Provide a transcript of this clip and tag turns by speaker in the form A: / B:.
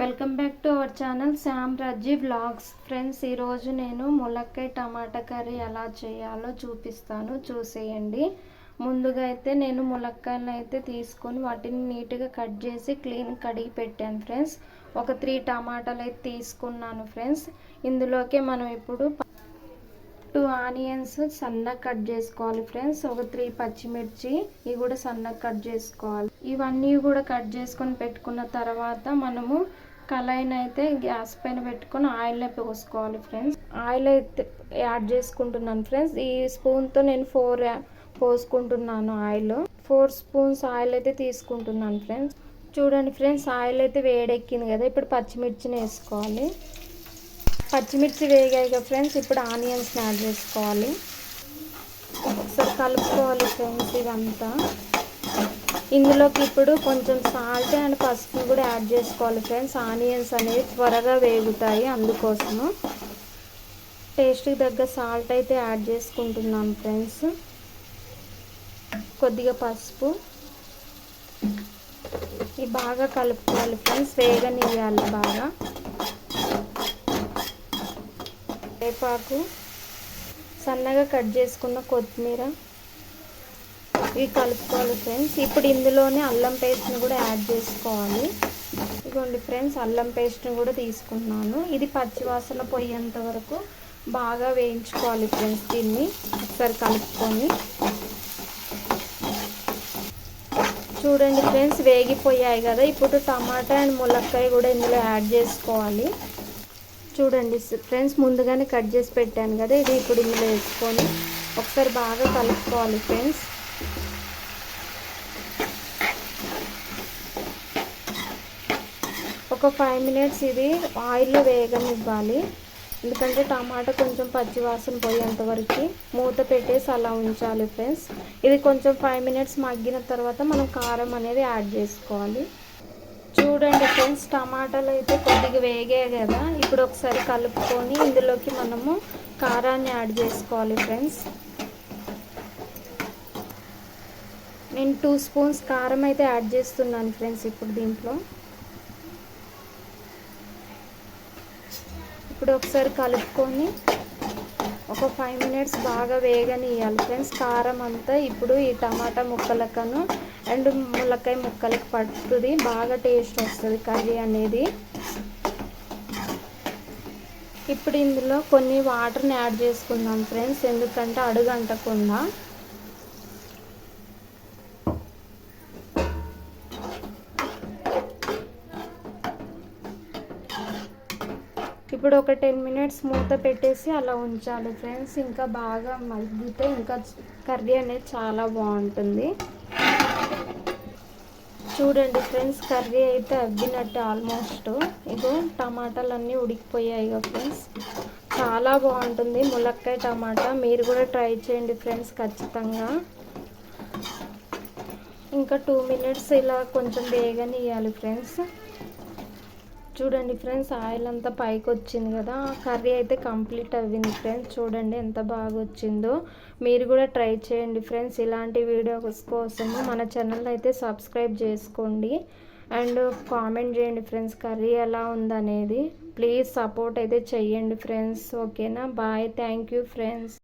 A: Welcome back to our channel Shyam Rajji blogs friends ఈరోజు నేను ములక్కాయ టమాటా కర్రీ ఎలా చేయాలో చూపిస్తాను. చూసేయండి. ముందుగా అయితే నేను ములక్కాయలను అయితే తీసుకొని వాటిని నీట్గా కట్ చేసి క్లీన్ కడిగి పెట్టాను ఫ్రెండ్స్. ఒక త్రీ టమాటాలు అయితే తీసుకున్నాను ఫ్రెండ్స్. ఇందులోకి మనం ఇప్పుడు టూ ఆనియన్స్ సన్నగా కట్ చేసుకోవాలి ఫ్రెండ్స్. ఒక త్రీ పచ్చిమిర్చి ఇవి కూడా సన్నగా కట్ చేసుకోవాలి. ఇవన్నీ కూడా కట్ చేసుకొని పెట్టుకున్న తర్వాత మనము కళాయిని అయితే గ్యాస్ పైన పెట్టుకొని ఆయిల్ పోసుకోవాలి ఫ్రెండ్స్. ఆయిల్ అయితే యాడ్ చేసుకుంటున్నాను ఫ్రెండ్స్. ఈ స్పూన్తో నేను ఫోర్ పోసుకుంటున్నాను ఆయిల్. ఫోర్ స్పూన్స్ ఆయిల్ అయితే తీసుకుంటున్నాను ఫ్రెండ్స్. చూడండి ఫ్రెండ్స్ ఆయిల్ అయితే వేడెక్కింది కదా ఇప్పుడు పచ్చిమిర్చిని వేసుకోవాలి. పచ్చిమిర్చి వేగాయి కదా ఫ్రెండ్స్ ఇప్పుడు ఆనియన్స్ని యాడ్ చేసుకోవాలి. ఒకసారి కలుపుకోవాలి ఫ్రెండ్స్ ఇదంతా. ఇందులోకి ఇప్పుడు కొంచెం సాల్ట్ అండ్ పసుపు కూడా యాడ్ చేసుకోవాలి ఫ్రెండ్స్. ఆనియన్స్ అనేవి త్వరగా వేగుతాయి అందుకోసము. టేస్ట్కి తగ్గ సాల్ట్ అయితే యాడ్ చేసుకుంటున్నాను ఫ్రెండ్స్. కొద్దిగా పసుపు. ఇవి బాగా కలుపుకోవాలి ఫ్రెండ్స్. వేగనియాలి బాగా. వేపాకు. సన్నగా కట్ చేసుకున్న కొత్తిమీర. ఇవి కలుపుకోవాలి ఫ్రెండ్స్. ఇప్పుడు ఇందులోనే అల్లం పేస్ట్ని కూడా యాడ్ చేసుకోవాలి. ఇదిగోండి ఫ్రెండ్స్ అల్లం పేస్ట్ని కూడా తీసుకున్నాను. ఇది పచ్చివాసన పోయేంత వరకు బాగా వేయించుకోవాలి ఫ్రెండ్స్ దీన్ని. ఒకసారి కలుపుకొని. చూడండి ఫ్రెండ్స్ వేగిపోయాయి కదా. ఇప్పుడు టమాటా అండ్ ములక్కాయ కూడా ఇందులో యాడ్ చేసుకోవాలి. చూడండి ఫ్రెండ్స్ ముందుగానే కట్ చేసి పెట్టాను కదా. ఇది ఇప్పుడు ఇందులో వేసుకొని ఒకసారి బాగా కలుపుకోవాలి ఫ్రెండ్స్. ఒక ఫైవ్ మినిట్స్ ఇది ఆయిల్లో వేగనివ్వాలి ఎందుకంటే టమాటా కొంచెం పచ్చివాసన పోయేంత వరకు మూత పెట్టేసి అలా ఉంచాలి ఫ్రెండ్స్ ఇది కొంచెం ఫైవ్ మినిట్స్ మగ్గిన తర్వాత మనం కారం అనేది యాడ్ చేసుకోవాలి. చూడండి ఫ్రెండ్స్ టమాటాలు అయితే కొద్దిగా వేగాయి కదా. ఇప్పుడు ఒకసారి కలుపుకొని ఇందులోకి మనము కారాన్ని యాడ్ చేసుకోవాలి ఫ్రెండ్స్ నేను టూ స్పూన్స్ కారం అయితే యాడ్ చేస్తున్నాను ఫ్రెండ్స్ ఇప్పుడు దీంట్లో. ఇప్పుడు ఒకసారి కలుపుకొని ఒక ఫైవ్ మినిట్స్ బాగా వేగనియాలి ఫ్రెండ్స్ కారం అంతా ఇప్పుడు ఈ టమాటా ముక్కలకను అండ్ ములక్కాయ ముక్కలకి పడుతుంది బాగా టేస్ట్ వస్తుంది కర్రీ అనేది. ఇప్పుడు ఇందులో కొన్ని వాటర్ని యాడ్ చేసుకుందాం ఫ్రెండ్స్. ఎందుకంటే అడుగంటకుండా. ఇప్పుడు ఒక టెన్ మినిట్స్ మూత పెట్టేసి అలా ఉంచాలి ఫ్రెండ్స్. ఇంకా బాగా మగ్గితే ఇంకా కర్రీ అనేది చాలా బాగుంటుంది. చూడండి ఫ్రెండ్స్ కర్రీ అయితే అగ్గినట్టు ఆల్మోస్ట్. ఇగో టమాటాలు అన్నీ ఉడికిపోయాయి కదా ఫ్రెండ్స్. చాలా బాగుంటుంది ములక్కాయ టమాటా. మీరు కూడా ట్రై చేయండి ఫ్రెండ్స్ ఖచ్చితంగా. ఇంకా టూ మినిట్స్ ఇలా కొంచెం వేగనియాలి ఫ్రెండ్స్. చూడండి ఫ్రెండ్స్ ఆయిల్ అంతా పైకి వచ్చింది కదా కర్రీ అయితే కంప్లీట్ అవ్వింది ఫ్రెండ్స్. చూడండి ఎంత బాగా వచ్చిందో మీరు కూడా ట్రై చేయండి ఫ్రెండ్స్ ఇలాంటి వీడియోస్ కోసము మన ఛానల్ అయితే సబ్స్క్రైబ్ చేసుకోండి. అండ్ కామెంట్ చేయండి ఫ్రెండ్స్ కర్రీ ఎలా ఉందనేది. ప్లీజ్ సపోర్ట్ అయితే చెయ్యండి ఫ్రెండ్స్ ఓకేనా? Bye thank you friends.